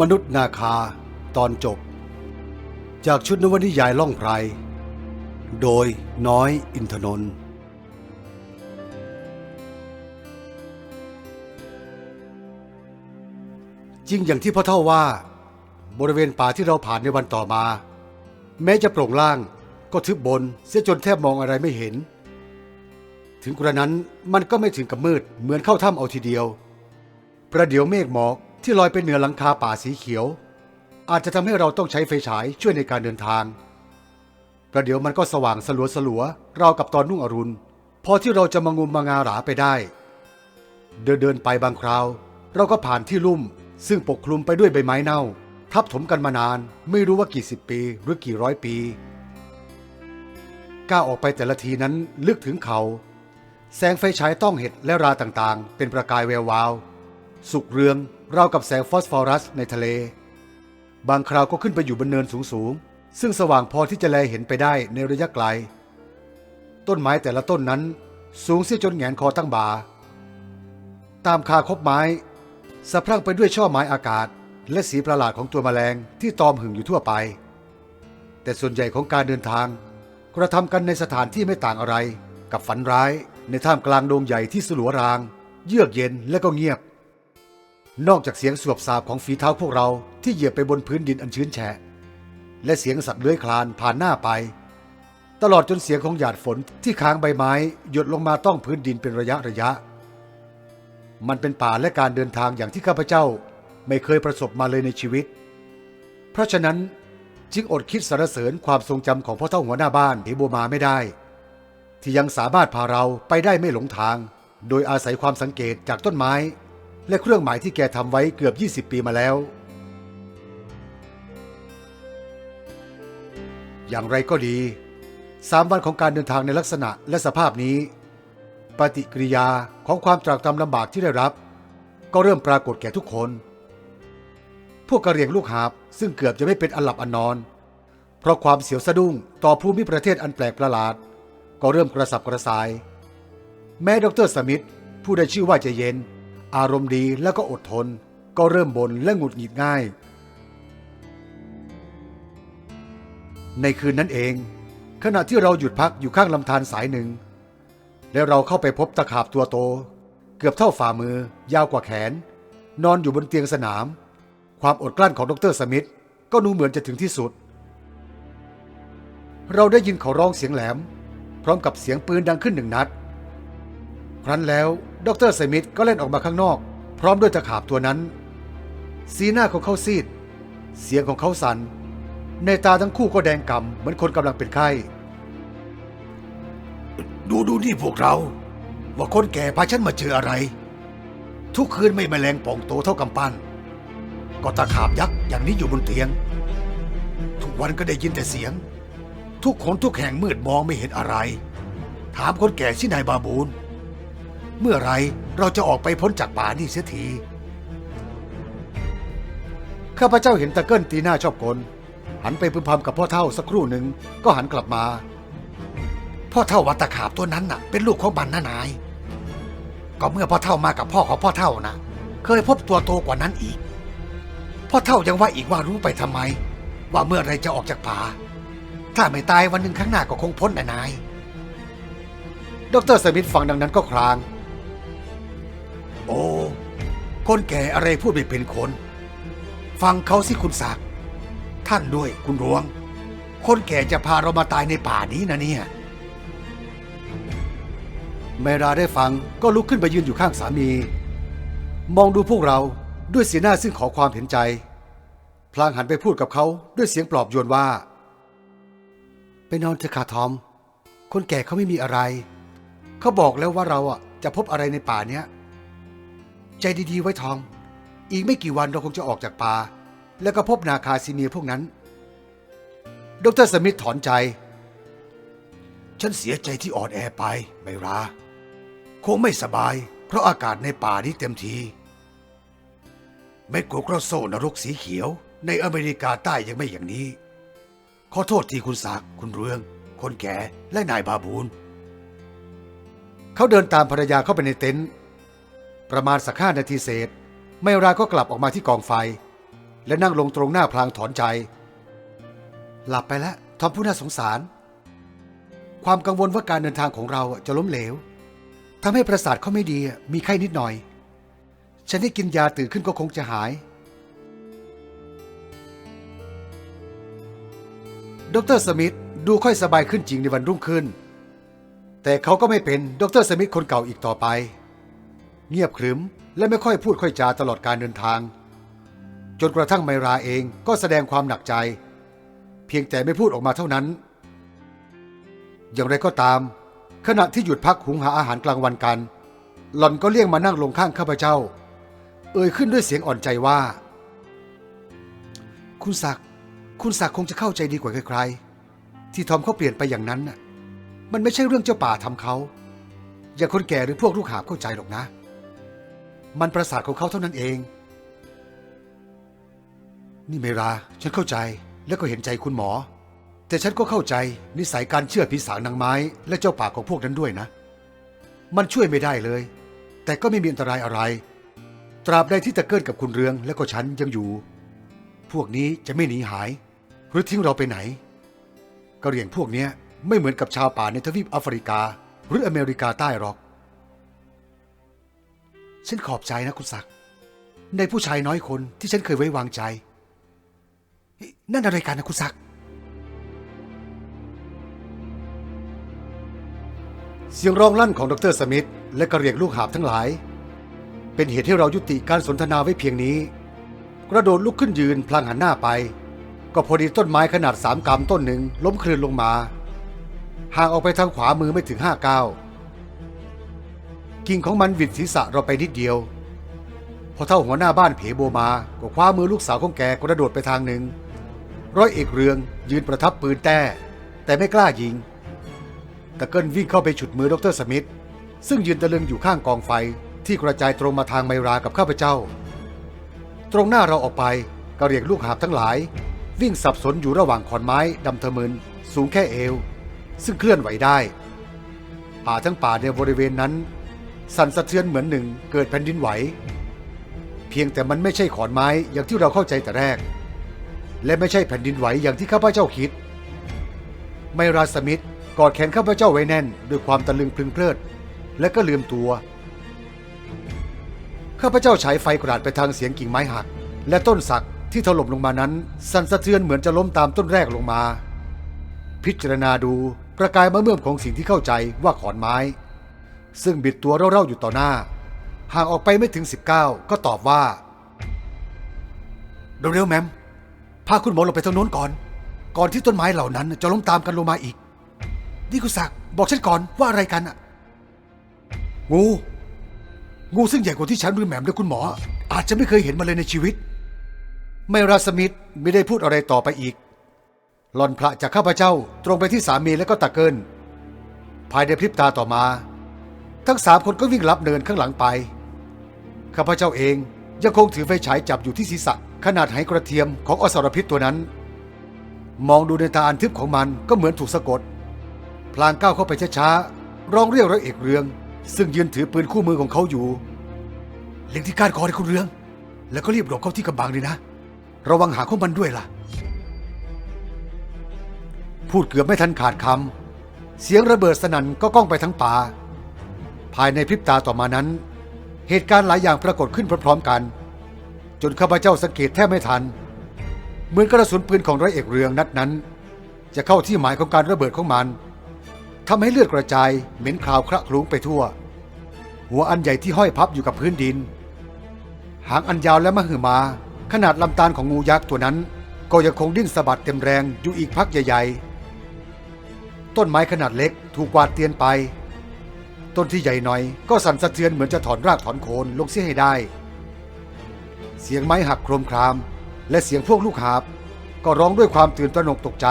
มนุษย์นาคาตอนจบ จากชุดนวนิยายล่องไพร โดยน้อยอินทนนท์จริงอย่างที่พ่อเท่าว่า บริเวณป่าที่เราผ่านในวันต่อมา แม้จะโปร่งล่างก็ทึบบนเสียจนแทบมองอะไรไม่เห็น ถึงกระนั้นมันก็ไม่ถึงกับมืดเหมือนเข้าถ้ำเอาทีเดียว ประเดี๋ยวเมฆหมอก ที่ลอยไปเหนือหลังคาป่าสีเขียว อาจจะทำให้เราต้องใช้ไฟฉายช่วยในการเดินทาง ประเดี๋ยวมันก็สว่างสลัวสลัวๆรากับตอนนุ่งอรุณ พอที่เราจะมางุมมางาหราไปได้ เดินเดินไปบางคราว เราก็ผ่านที่ลุ่ม ซึ่งปกคลุมไปด้วยใบไม้เน่า ทับถมกันมานาน ไม่รู้ว่ากี่สิบปีหรือกี่ร้อยปีก้าวออกไปแต่ละทีนั้นลึกถึงเขา แสงไฟฉายต้องเห็ดและราต่างๆ เป็นประกายแวววาว สุกเรืองราวกับแสงฟอสฟอรัสในทะเล บางคราวก็ขึ้นไปอยู่บนเนินสูงๆ ซึ่งสว่างพอที่จะแลเห็นไปได้ในระยะไกล ต้นไม้แต่ละต้นนั้นสูงเสียจนแหงนคอตั้งบา ตามคาคบไม้สะพรั่งไปด้วยช่อไม้อากาศ และสีประหลาดของตัวแมลงที่ตอมหึงอยู่ทั่วไป แต่ส่วนใหญ่ของการเดินทาง กระทำกันในสถานที่ไม่ต่างอะไร กับฝันร้ายในท่ามกลางดงใหญ่ที่สลัวราง เยือกเย็นและก็เงียบ นอกจากเสียงสวบสาบของฝีเท้าพวกเราที่เหยียบไปบนพื้นดินอันชื้นแฉะ และเสียงสัตว์เลื้อยคลานผ่านหน้าไป ตลอดจนเสียงของหยาดฝนที่ค้างใบไม้ หยดลงมาต้องพื้นดินเป็นระยะระยะ มันเป็นป่าและการเดินทางอย่างที่ข้าพเจ้าไม่เคยประสบมาเลยในชีวิต เพราะฉะนั้นจึงอดคิดสรรเสริญความทรงจำของพ่อเท่าหัวหน้าบ้านเอโบมาไม่ได้ ที่ยังสามารถพาเราไปได้ไม่หลงทาง โดยอาศัยความสังเกตจากต้นไม้ และเครื่องหมายที่แกทำไว้เกือบ 20 ปีมาแล้ว อย่างไรก็ดีสามวันของการเดินทางในลักษณะและสภาพนี้ ปฏิกิริยาของความตรากตรำลำบากที่ได้รับ ก็เริ่มปรากฏแก่ทุกคน พวกกระเหรียงลูกหาบซึ่งเกือบจะไม่เป็นอันหลับอันนอน เพราะความเสียวสะดุ้งต่อภูมิประเทศอันแปลกประหลาด ก็เริ่มกระสับกระส่าย แม้ดรสมิธผู้ได้ชื่อว่าใจเย็น อารมณ์ดีและก็อดทน ก็เริ่มบ่นและหงุดหงิดง่าย ในคืนนั้นเอง ขณะที่เราหยุดพักอยู่ข้างลำธารสายหนึ่ง และเราเข้าไปพบตะขาบตัวโต เกือบเท่าฝ่ามือ ยาวกว่าแขน นอนอยู่บนเตียงสนาม ความอดกลั้นของดรสมิธก็ดูเหมือนจะถึงที่สุด เราได้ยินเขาร้องเสียงแหลม พร้อมกับเสียงปืนดังขึ้นหนึ่งนัด ครั้นแล้ว ดรสมิธก็เล่นออกมาข้างนอก พร้อมด้วยตะขาบตัวนั้น สีหน้าของเขาซีด เสียงของเขาสัน่นในตาทั้งคู่ก็แดงก่ำเหมือนคนกำลังเป็นไข้ ดูดูนี่พวกเรา ว่าคนแก่พาฉันมาเจออะไร ทุกคืนไม่แมลงป่องโตเท่ากำปั้น ก็ตะขาบยักษ์อย่างนี้อยู่บนเตียง ทุกวันก็ได้ยินแต่เสียง ทุกคนทุกแห่งมืดมองไม่เห็นอะไร ถามคนแก่ที่นายบาบูน เมื่อไรเราจะออกไปพ้นจากป่านี่เสียที ข้าพเจ้าเห็นตะเกิลตีหน้าชอบกล หันไปพึมพำกับพ่อเท่าสักครู่หนึ่งก็หันกลับมา พ่อเท่าวัตะขาบตัวนั้นน่ะ เป็นลูกของบันนานาย ก็เมื่อพ่อเท่ามากับพ่อของพ่อเท่านะเคยพบตัวโตกว่านั้นอีก พ่อเท่ายังว่าอีกว่ารู้ไปทำไม ว่าเมื่อไรจะออกจากป่า ถ้าไม่ตายวันหนึ่งข้างหน้าก็คงพ้นนะนายดรสมิธฟังดังนั้นก็คราง โอ้ คนแก่อะไรพูดไม่เป็นคน ฟังเขาสิคุณศักดิ์ท่านด้วยคุณหลวง คนแก่จะพาเรามาตายในป่านี้นะเนี่ยเมราได้ฟังก็ลุกขึ้นไปยืนอยู่ข้างสามี มองดูพวกเราด้วยสีหน้าซึ่งขอความเห็นใจ พลางหันไปพูดกับเขาด้วยเสียงปลอบโยนว่า ไปนอนเถอะค่ะทอม คนแก่เขาไม่มีอะไร เขาบอกแล้วว่าเราอะจะพบอะไรในป่าเนี้ย ใจดีๆไว้ทอม อีกไม่กี่วันเราคงจะออกจากป่า แล้วก็พบนาคาซีเมียพวกนั้น ดรสมิธถอนใจ ฉันเสียใจที่อ่อนแอไปไมราคงไม่สบาย เพราะอากาศในป่านี้เต็มทีเม็ดโกโกรโซนรกสีเขียว ในอเมริกาใต้ยังไม่อย่างนี้ ขอโทษทีคุณศักดิ์คุณเรือง คนแก่และนายบาบูนเขาเดินตามภรรยาเข้าไปในเต็นท์ ประมาณสักห้านาทีเศษ ไมราก็กลับออกมาที่กองไฟ และนั่งลงตรงหน้าพลางถอนใจ หลับไปแล้วทอมผู้น่าสงสาร ความกังวลว่าการเดินทางของเราจะล้มเหลวทำให้ประสาทเขาไม่ดีมีไข้นิดหน่อย ฉันได้กินยาตื่นขึ้นก็คงจะหายดรสมิธดูค่อยสบายขึ้นจริงในวันรุ่งขึ้น แต่เขาก็ไม่เป็นดรสมิธคนเก่าอีกต่อไป เงียบขรึมและไม่ค่อยพูดค่อยจาตลอดการเดินทาง จนกระทั่งไมราเองก็แสดงความหนักใจ เพียงแต่ไม่พูดออกมาเท่านั้น อย่างไรก็ตาม ขณะที่หยุดพักหุงหาอาหารกลางวันกัน หล่อนก็เลี่ยงมานั่งลงข้างข้าพเจ้า เอ่ยขึ้นด้วยเสียงอ่อนใจว่า คุณศักดิ์คุณศักดิ์คงจะเข้าใจดีกว่าใครๆที่ทอมเขาเปลี่ยนไปอย่างนั้นน่ะมันไม่ใช่เรื่องเจ้าป่าทำเขา อย่าคนแก่หรือพวกลูกหาบเข้าใจหรอกนะ มันประสาทของเขาเท่านั้นเอง นี่เมรา ฉันเข้าใจและก็เห็นใจคุณหมอ แต่ฉันก็เข้าใจนิสัยการเชื่อผีสางนางไม้ และเจ้าป่าของพวกนั้นด้วยนะ มันช่วยไม่ได้เลย แต่ก็ไม่มีอันตรายอะไร ตราบใดที่ตะเกิลกับคุณเรืองและก็ฉันยังอยู่ พวกนี้จะไม่หนีหาย หรือทิ้งเราไปไหนกะเหรี่ยงพวกเนี้ยไม่เหมือนกับชาวป่าในทวีปแอฟริกา หรืออเมริกาใต้หรอก ฉันขอบใจนะคุณศักดิ์ในผู้ชายน้อยคนที่ฉันเคยไว้วางใจ นั่นอะไรกันนะคุณศักดิ์เสียงร้องลั่นของดรสมิธและกระเรียงลูกหาบทั้งหลาย เป็นเหตุให้เรายุติการสนทนาไว้เพียงนี้ กระโดดลุกขึ้นยืนพลางหันหน้าไป ก็พอดีต้นไม้ขนาดสามกำต้นหนึ่งล้มคลืนลงมา ห่างออกไปทางขวามือไม่ถึงห้าก้าว กิ่งของมันหวิดศีรษะเราไปนิดเดียว พอเท่าหัวหน้าบ้านเพโบมาก็คว้ามือลูกสาวของแกกระโดดไปทางหนึ่ง ร้อยเอกเรืองยืนประทับปืนแต้ แต่ไม่กล้ายิงตะเกิลวิ่งเข้าไปฉุดมือดรสมิธซึ่งยืนตะลึงอยู่ข้างกองไฟที่กระจายตรงมาทางไมรากับข้าพเจ้า ตรงหน้าเราออกไปกระเรียงลูกหาบทั้งหลาย วิ่งสับสนอยู่ระหว่างขอนไม้ดำทะมึนสูงแค่เอว ซึ่งเคลื่อนไหวได้ ป่าทั้งป่าในบริเวณนั้น สั่นสะเทือนเหมือนหนึ่งเกิดแผ่นดินไหว เพียงแต่มันไม่ใช่ขอนไม้อย่างที่เราเข้าใจแต่แรก และไม่ใช่แผ่นดินไหวอย่างที่ข้าพเจ้าคิด ไมราสมิธกอดแขนข้าพเจ้าไว้แน่นด้วยความตะลึงพลึงเพลิด และก็ลืมตัว ข้าพเจ้าฉายไฟกระดาดไปทางเสียงกิ่งไม้หัก และต้นสักที่ถล่มลงมานั้น สั่นสะเทือนเหมือนจะล้มตามต้นแรกลงมา พิจารณาดูประกายมะเมื่อมของสิ่งที่เข้าใจว่าขอนไม้ ซึ่งบิดตัวเร่าๆอยู่ต่อหน้า ห่างออกไปไม่ถึง 19 ก็ตอบว่า เร็วๆแมมพาคุณหมอลงไปทางโน้นก่อน ก่อนที่ต้นไม้เหล่านั้นจะล้มตามกันลงมาอีก นี่คุณศักดิ์บอกฉันก่อนว่าอะไรกันอะงู งูซึ่งใหญ่กว่าที่ฉันหรือแหม่มและคุณหมอ อาจจะไม่เคยเห็นมาเลยในชีวิต ไมราสมิธไม่ได้พูดอะไรต่อไปอีกหลอนพระจากข้าพเจ้าตรงไปที่สามีและก็ตะเกิลภายในพริบตาต่อมา ทั้งสามคนก็วิ่งลับเนินข้างหลังไป ข้าพเจ้าเองยังคงถือไฟฉายจับอยู่ที่ศีรษะขนาดไหกระเทียมของอสรพิษตัวนั้น มองดูในตาอันทึบของมันก็เหมือนถูกสะกด พลางก้าวเข้าไปช้าๆร้องเรียกร้อยเอกเรือง ซึ่งยืนถือปืนคู่มือของเขาอยู่เล็งที่ก้านคอเลยคุณเรือง แล้วก็รีบหลบเข้าที่กำบังเลยนะ ระวังหางของมันด้วยล่ะ พูดเกือบไม่ทันขาดคำเสียงระเบิดสนั่นก็ก้องไปทั้งป่า ภายในพริบตาต่อมานั้น เหตุการณ์หลายอย่างปรากฏขึ้นพร้อมๆกัน จนข้าพเจ้าสังเกตแทบไม่ทัน เหมือนกระสุนปืนของร้อยเอกเรืองนัดนั้น จะเข้าที่หมายของการระเบิดของมันทำให้เลือดกระจายเหม็นคราวคระคลุ้งไปทั่ว หัวอันใหญ่ที่ห้อยพับอยู่กับพื้นดิน หางอันยาวและมหึมา ขนาดลำตาลของงูยักษ์ตัวนั้น ก็ยังคงดิ้นสะบัดเต็มแรงอยู่อีกพักใหญ่ๆต้นไม้ขนาดเล็กถูกกวาดเตียนไป ต้นที่ใหญ่หน่อย ก็สั่นสะเทือนเหมือนจะถอนรากถอนโคนลงเสียให้ได้ เสียงไม้หักโครมคราม และเสียงพวกลูกหาบ ก็ร้องด้วยความตื่นตระหนกตกใจ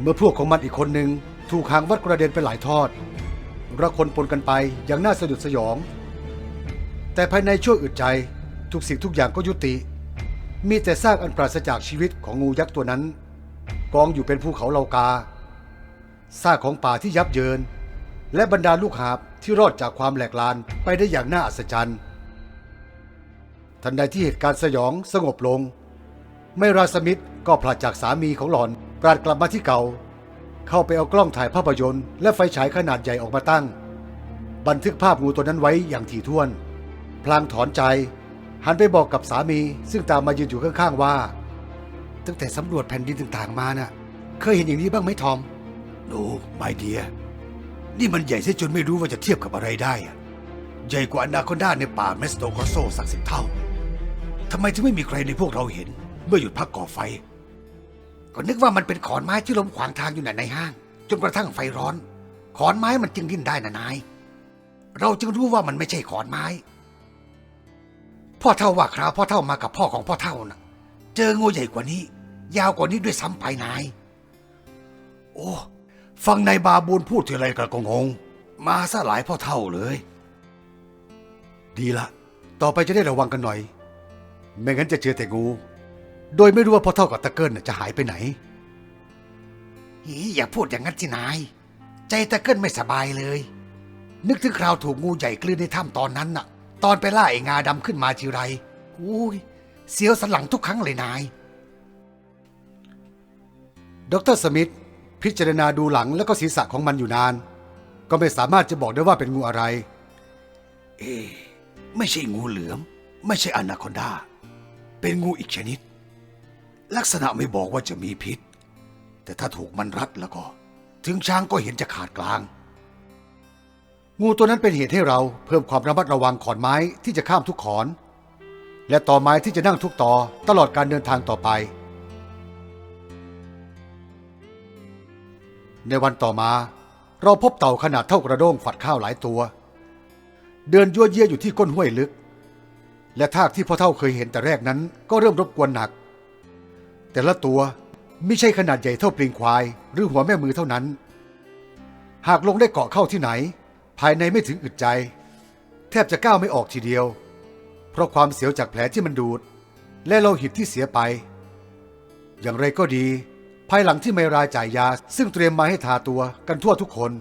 เมื่อพวกของมันอีกคนหนึ่งถูกหางวัดกระเด็นไปหลายทอดระคนปนกันไปอย่างน่าสะดุดสยอง แต่ภายในชั่วอึดใจทุกสิ่งทุกอย่างก็ยุติ มีแต่ซากอันปราศจากชีวิตของงูยักษ์ตัวนั้น กองอยู่เป็นภูเขาเหลากา ซากของป่าที่ยับเยิน และบรรดาลูกหาบที่รอดจากความแหลกลานไปได้อย่างน่าอัศจรรย์ ทันใดที่เหตุการณ์สยองสงบลง ไม่ราสมิธก็ผลัดจากสามีของหลอนปราดกลับมาที่เก่า เข้าไปเอากล้องถ่ายภาพยนตร์และไฟฉายขนาดใหญ่ออกมาตั้ง บันทึกภาพงูตัวนั้นไว้อย่างถี่ถ้วน พลางถอนใจ หันไปบอกกับสามีซึ่งตามมายืนอยู่ข้างๆว่า ตั้งแต่สำรวจแผ่นดินต่างๆมาน่ะ เคยเห็นอย่างนี้บ้างไหมทอม โน้ไม่เดีย นี่มันใหญ่เสียจนไม่รู้ว่าจะเทียบกับอะไรได้อะใหญ่กว่าอนาคอนดาในป่าเมสโตโกโซสักสิบเท่าทำไมถึงไม่มีใครในพวกเราเห็น เมื่อหยุดพักก่อไฟ ก็นึกว่ามันเป็นขอนไม้ที่ล้มขวางทางอยู่ในห้าง จนกระทั่งไฟร้อน ขอนไม้มันจึงดิ้นได้นะนาย เราจึงรู้ว่ามันไม่ใช่ขอนไม้ พ่อเท่าว่าคราวพ่อเท่ามากับพ่อของพ่อเท่าน่ะ เจองูใหญ่กว่านี้ ยาวกว่านี้ด้วยซ้ำไปนาย โอ้ ฟังนายบาบูนพูดทีไรกระกงง มาซะหลายพ่อเท่าเลย ดีละ ต่อไปจะได้ระวังกันหน่อย ไม่งั้นจะเจอแต่งู โดยไม่รู้ว่าพ่อเท่ากับตะเกิลน่ะจะหายไปไหนฮีอย่าพูดอย่างนั้นสินาย ใจตะเกิลไม่สบายเลย นึกถึงคราวถูกงูใหญ่กลืนในถ้ำตอนนั้นน่ะ ตอนไปล่าไอ้งาดำขึ้นมาทีไรอุ้ยเสียวสันหลังทุกครั้งเลยนาย ดรสมิธ พิจารณาดูหลังแล้วก็ศีรษะของมันอยู่นาน ก็ไม่สามารถจะบอกได้ว่าเป็นงูอะไร เอ๊ไม่ใช่งูเหลือม ไม่ใช่อนาคอนดา เป็นงูอีกชนิด ลักษณะไม่บอกว่าจะมีพิษ แต่ถ้าถูกมันรัดแล้วก็ ถึงช้างก็เห็นจะขาดกลาง งูตัวนั้นเป็นเหตุให้เราเพิ่มความระมัดระวังขอนไม้ที่จะข้ามทุกขอน และต่อไม้ที่จะนั่งทุกต่อตลอดการเดินทางต่อไป ในวันต่อมา เราพบเต่าขนาดเท่ากระด้งฝัดข้าวหลายตัว เดินยั่วเยี่ยอยู่ที่ก้นห้วยลึก และทากที่พ่อเท่าเคยเห็นแต่แรกนั้นก็เริ่มรบกวนหนัก แต่ละตัวไม่ใช่ขนาดใหญ่เท่าปลิงควาย หรือหัวแม่มือเท่านั้น หากลงได้เกาะเข้าที่ไหน ภายในไม่ถึงอึดใจ แทบจะก้าวไม่ออกทีเดียว เพราะความเสียวจากแผลที่มันดูด และโลหิตที่เสียไป อย่างไรก็ดี ภายหลังที่เมรายจ่ายยา ซึ่งเตรียมมาให้ทาตัวกันทั่วทุกคน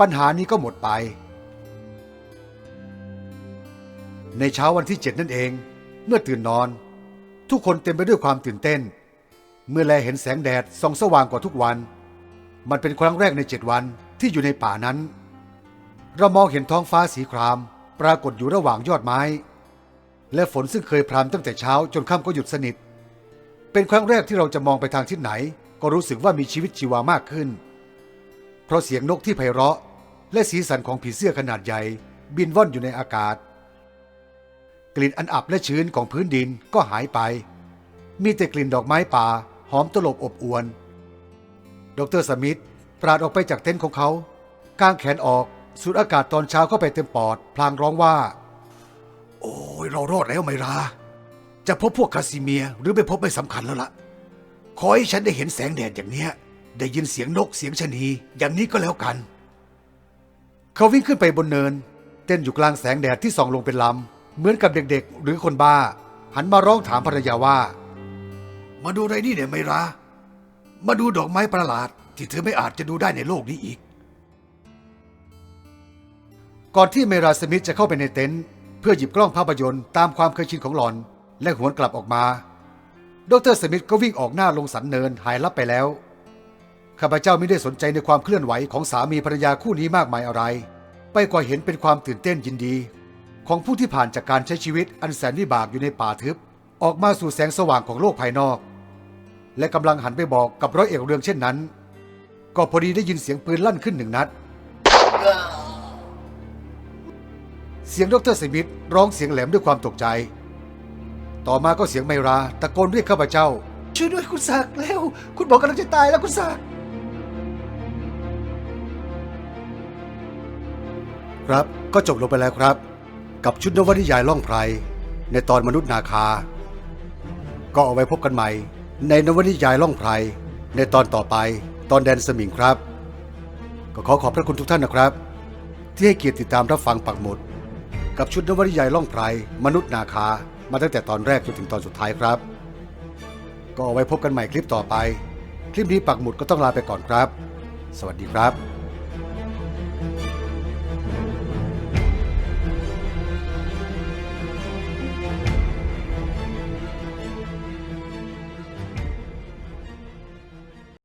ปัญหานี้ก็หมดไป ในเช้าวันที่เจ็ดนั่นเอง เมื่อตื่นนอน ทุกคนเต็มไปด้วยความตื่นเต้น เมื่อแลเห็นแสงแดดส่องสว่างกว่าทุกวัน มันเป็นครั้งแรกในเจ็ดวันที่อยู่ในป่านั้น เรามองเห็นท้องฟ้าสีคราม ปรากฏอยู่ระหว่างยอดไม้ และฝนซึ่งเคยพรำตั้งแต่เช้าจนค่ำก็หยุดสนิทเป็นครั้งแรกที่เราจะมองไปทางทิศไหน ก็รู้สึกว่ามีชีวิตชีวามากขึ้น เพราะเสียงนกที่ไพเราะ และสีสันของผีเสื้อขนาดใหญ่ บินว่อนอยู่ในอากาศ กลิ่นอันอับและชื้นของพื้นดินก็หายไป มีแต่กลิ่นดอกไม้ป่าหอมตลบอบอวน ดรสมิธปราดออกไปจากเต็นท์ของเขากางแขนออกสูดอากาศตอนเช้าเข้าไปเต็มปอด พลางร้องว่า โอ้ยเรารอดแล้วไมรา จะพบพวกคาซิเมียหรือไม่พบไม่สำคัญแล้วล่ะ ขอให้ฉันได้เห็นแสงแดดอย่างเนี้ย ได้ยินเสียงนกเสียงชนีอย่างนี้ก็แล้วกัน เขาวิ่งขึ้นไปบนเนิน เต้นอยู่กลางแสงแดดที่ส่องลงเป็นลำ เหมือนกับเด็กๆ หรือคนบ้า หันมาร้องถามภรรยาว่า มาดูอะไรนี่เนี่ยไมรา มาดูดอกไม้ประหลาด ที่เธอไม่อาจจะดูได้ในโลกนี้อีก ก่อนที่เมราสมิธจะเข้าไปในเต็นท์เพื่อหยิบกล้องภาพยนตร์ตามความเคยชินของหลอน และหวนกลับออกมา ดรสมิธก็วิ่งออกหน้าลงสันเนินหายลับไปแล้ว ข้าพเจ้าไม่ได้สนใจในความเคลื่อนไหวของสามีภรรยาคู่นี้มากมายอะไร ไปกว่าเห็นเป็นความตื่นเต้นยินดี ของผู้ที่ผ่านจากการใช้ชีวิตอันแสนวิบากอยู่ในป่าทึบ ออกมาสู่แสงสว่างของโลกภายนอก และกำลังหันไปบอกกับร้อยเอกเรืองเช่นนั้น ก็พอดีได้ยินเสียงปืนลั่นขึ้นหนึ่งนัด เสียงดรสมิธร้องเสียงแหลมด้วยความตกใจ ต่อมาก็เสียงไมราตะโกนเรียกข้าพเจ้า ช่วยด้วยคุณศักดิ์แล้ว คุณบอกกำลังจะตายแล้วคุณศักดิ์ครับก็จบลงไปแล้วครับ กับชุดนวนิยายล่องไพรในตอนมนุษย์นาคา ก็เอาไว้พบกันใหม่ ในนวนิยายล่องไพรในตอนต่อไปตอนแดนสมิงครับ ก็ขอขอบพระคุณทุกท่านนะครับ ที่ให้เกียรติติดตามรับฟังปักหมุด กับชุดนวนิยายล่องไพรมนุษย์นาคา มาตั้งแต่ตอนแรกจนถึงตอนสุดท้ายครับ ก็ไว้พบกันใหม่คลิปต่อไป คลิปนี้ปักหมุดก็ต้องลาไปก่อนครับ สวัสดีครับ